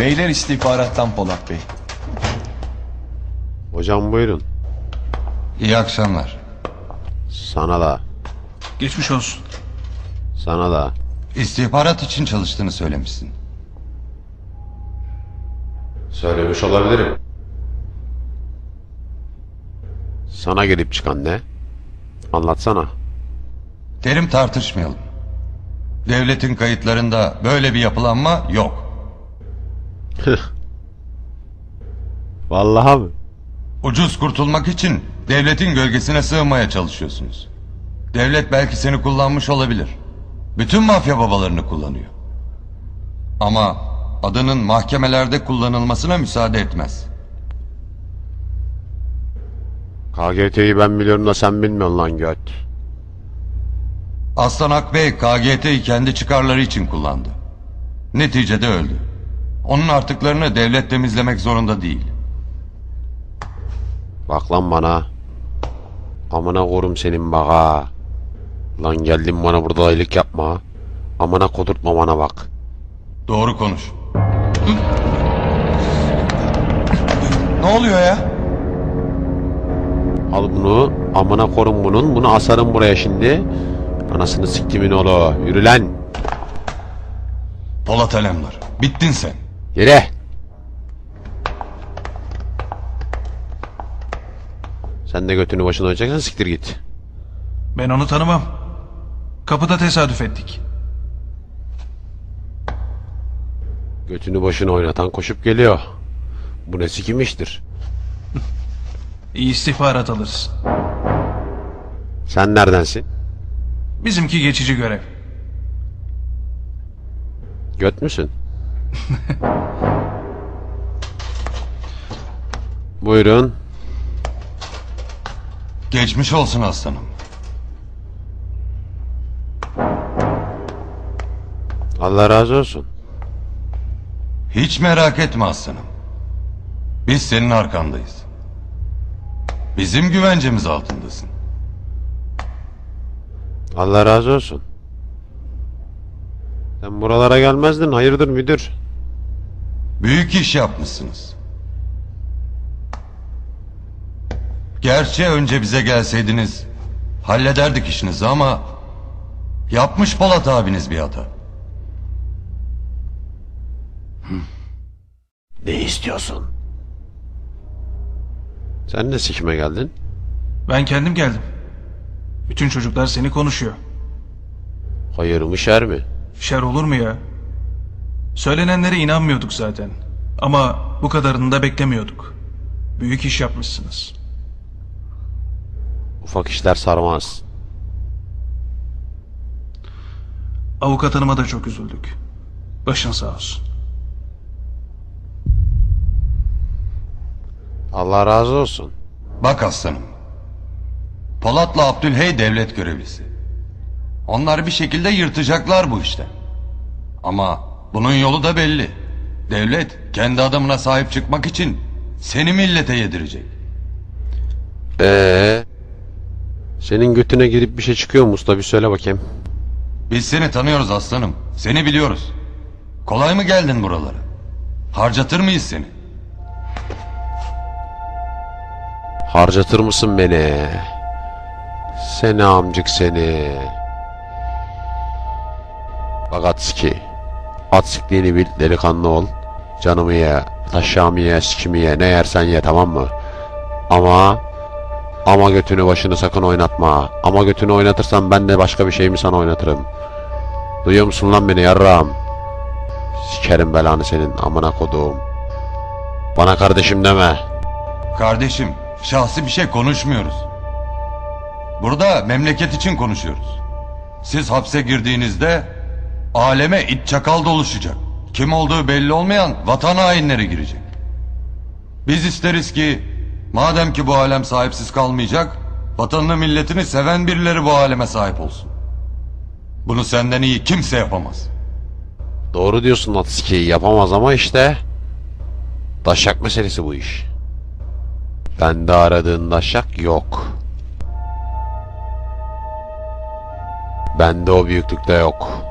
Beyler istihbarattan Polat Bey. Hocam buyurun. İyi akşamlar. Sana da. Geçmiş olsun. Sana da. İstihbarat için çalıştığını söylemişsin. Söylemiş olabilirim. Sana gelip çıkan ne? Anlatsana. Terim tartışmayalım. Devletin kayıtlarında böyle bir yapılanma yok. Vallahi mi? Ucuz kurtulmak için devletin gölgesine sığmaya çalışıyorsunuz. Devlet belki seni kullanmış olabilir. Bütün mafya babalarını kullanıyor. Ama adının mahkemelerde kullanılmasına müsaade etmez. KGT'yi ben biliyorum da sen bilmiyorsun lan göt. Aslan Akbey KGT'yi kendi çıkarları için kullandı. Neticede öldü. Onun artıklarını devlet temizlemek zorunda değil. Bak lan bana. Amına korum senin baka. Lan geldin bana burada aylık yapma. Amına kodurtma bana bak. Doğru konuş. Ne oluyor ya? Al bunu. Amına korum bunun. Bunu asarım buraya şimdi. Anasını siktimin oğlu. Yürü lan. Polat Alemdar. Bittin sen. Yere. Sen de götünü başına oynayacaksan siktir git. Ben onu tanımam. Kapıda tesadüf ettik. Götünü başına oynatan koşup geliyor. Bu ne sikim iştir? İyi istihbarat alırız. Sen neredensin? Bizimki geçici görev. Göt müsün? Buyurun. Geçmiş olsun aslanım. Allah razı olsun. Hiç merak etme aslanım. Biz senin arkandayız. Bizim güvencemiz altındasın. Allah razı olsun. Sen buralara gelmezdin. Hayırdır müdür? Büyük iş yapmışsınız. Gerçi önce bize gelseydiniz hallederdik işinizi ama yapmış Polat abiniz bir hata. Ne istiyorsun? Sen de sikime geldin. Ben kendim geldim. Bütün çocuklar seni konuşuyor. Hayır mı şer mi? Şer olur mu ya? Söylenenlere inanmıyorduk zaten. Ama bu kadarını da beklemiyorduk. Büyük iş yapmışsınız. Ufak işler sarmaz. Avukat hanıma da çok üzüldük. Başın sağ olsun. Allah razı olsun. Bak aslanım. Polat'la Abdülhey devlet görevlisi. Onlar bir şekilde yırtacaklar bu işten. Ama bunun yolu da belli. Devlet kendi adamına sahip çıkmak için seni millete yedirecek. Ee, senin götüne girip bir şey çıkıyor mu usta bir söyle bakayım. Biz seni tanıyoruz aslanım. Seni biliyoruz. Kolay mı geldin buralara? Harcatır mıyız seni? Harcatır mısın beni? Seni amcık seni. Bak Atski. Atsikliğini bil delikanlı ol. Canımı ye, taşağımı ye, sikimi ye, ne yersen ye tamam mı? Ama ama götünü başını sakın oynatma. Ama götünü oynatırsan ben de başka bir şeyimi sana oynatırım. Duyuyor musun lan beni yarram? Sikerim belanı senin amına koduğum. Bana kardeşim deme. Kardeşim, şahsi bir şey konuşmuyoruz. Burada memleket için konuşuyoruz. Siz hapse girdiğinizde aleme it çakal doluşacak. Kim olduğu belli olmayan vatan hainleri girecek. Biz isteriz ki madem ki bu alem sahipsiz kalmayacak, vatanını milletini seven birileri bu aleme sahip olsun. Bunu senden iyi kimse yapamaz. Doğru diyorsun Natsuki yapamaz ama işte Daşak meselesi bu iş. Bende aradığın daşak yok. Bende o büyüklükte yok.